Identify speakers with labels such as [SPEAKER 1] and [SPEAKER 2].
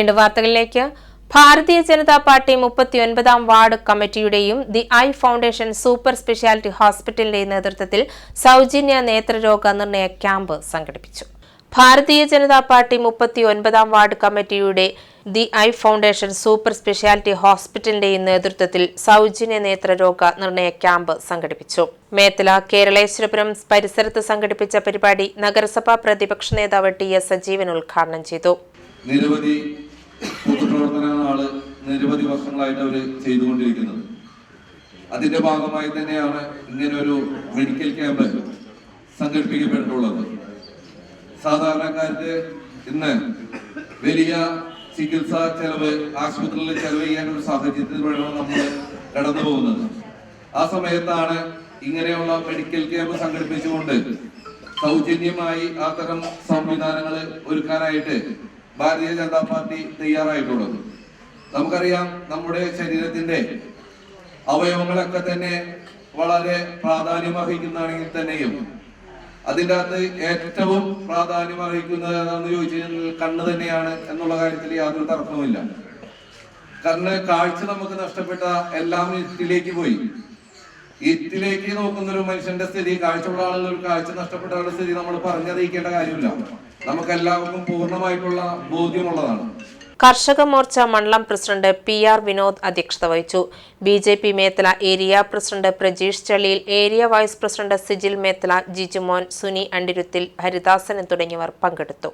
[SPEAKER 1] വീണ്ടും വാർത്തകളിലേക്ക്. ഭാരതീയ ജനതാ പാർട്ടി മുപ്പത്തിയൊൻപതാം ward കമ്മിറ്റിയുടെയും the eye foundation super speciality ഹോസ്പിറ്റലിന്റെയും നേതൃത്വത്തിൽ സൗജന്യ നേത്രരോഗ നിർണയ ക്യാമ്പ് സംഘടിപ്പിച്ചു. ഭാരതീയ ജനതാ പാർട്ടി മുപ്പത്തിയൊൻപതാം വാർഡ് കമ്മിറ്റിയുടെ the eye foundation super speciality ഹോസ്പിറ്റലിന്റെയും നേതൃത്വത്തിൽ സൗജന്യ നേത്രരോഗ നിർണയ ക്യാമ്പ് സംഘടിപ്പിച്ചു. മേത്തല കേരളേശ്വരപുരം പരിസരത്ത് സംഘടിപ്പിച്ച പരിപാടി നഗരസഭാ പ്രതിപക്ഷ നേതാവ് ടി എസ് സജീവൻ ഉദ്ഘാടനം ചെയ്തു.
[SPEAKER 2] പൊതുപ്രവർത്തനങ്ങളാണ് നിരവധി വർഷങ്ങളായിട്ട് അവർ ചെയ്തുകൊണ്ടിരിക്കുന്നത്. അതിന്റെ ഭാഗമായി തന്നെയാണ് ഇങ്ങനെ ഒരു മെഡിക്കൽ ക്യാമ്പ് സംഘടിപ്പിക്കപ്പെട്ടിട്ടുള്ളത്. സാധാരണക്കാർക്ക് ഇന്ന് വലിയ ചികിത്സാ ചെലവ് ആശുപത്രിയിൽ ചെലവ് ചെയ്യാൻ ഒരു സാഹചര്യത്തിലൂടെയാണ് നമ്മൾ കടന്നു പോകുന്നത്. ആ സമയത്താണ് ഇങ്ങനെയുള്ള മെഡിക്കൽ ക്യാമ്പ് സംഘടിപ്പിച്ചുകൊണ്ട് സൗജന്യമായി അത്തരം സംവിധാനങ്ങൾ ഒരുക്കാനായിട്ട് ഭാരതീയ ജനതാ പാർട്ടി തയ്യാറായിട്ടുള്ളത്. നമുക്കറിയാം നമ്മുടെ ശരീരത്തിന്റെ അവയവങ്ങളൊക്കെ തന്നെ വളരെ പ്രാധാന്യം അർഹിക്കുന്നതാണെങ്കിൽ തന്നെയും അതിന്റെ അകത്ത് ഏറ്റവും പ്രാധാന്യം അർഹിക്കുന്നത് ഏതാണെന്ന് ചോദിച്ചു കഴിഞ്ഞാൽ കണ്ണ് തന്നെയാണ് എന്നുള്ള കാര്യത്തിൽ യാതൊരു തർക്കവുമില്ല. കണ്ണ് കാഴ്ച നമുക്ക് നഷ്ടപ്പെട്ട എല്ലാം ഇതിലേക്ക് പോയി. ഇരുട്ടിലേക്ക് നോക്കുന്ന ഒരു മനുഷ്യന്റെ സ്ഥിതി കാഴ്ചയുള്ള ആളുകൾ കാഴ്ച നഷ്ടപ്പെട്ട ആളുടെ സ്ഥിതി നമ്മൾ പറഞ്ഞറിയിക്കേണ്ട കാര്യമില്ല. നമുക്ക് എല്ലാവർക്കും പൂർണമായിട്ടുള്ള ബോധ്യമുള്ളതാണ്.
[SPEAKER 1] കർഷക മോർച്ച മണ്ഡലം പ്രസിഡന്റ് പി ആർ വിനോദ് അധ്യക്ഷത വഹിച്ചു. B J P Methala area president Prajeesh ചളിയിൽ area vice president Sijil Methala Jijumon Suni അണ്ടിരുത്തിൽ Haridasan തുടങ്ങിയവർ പങ്കെടുത്തു.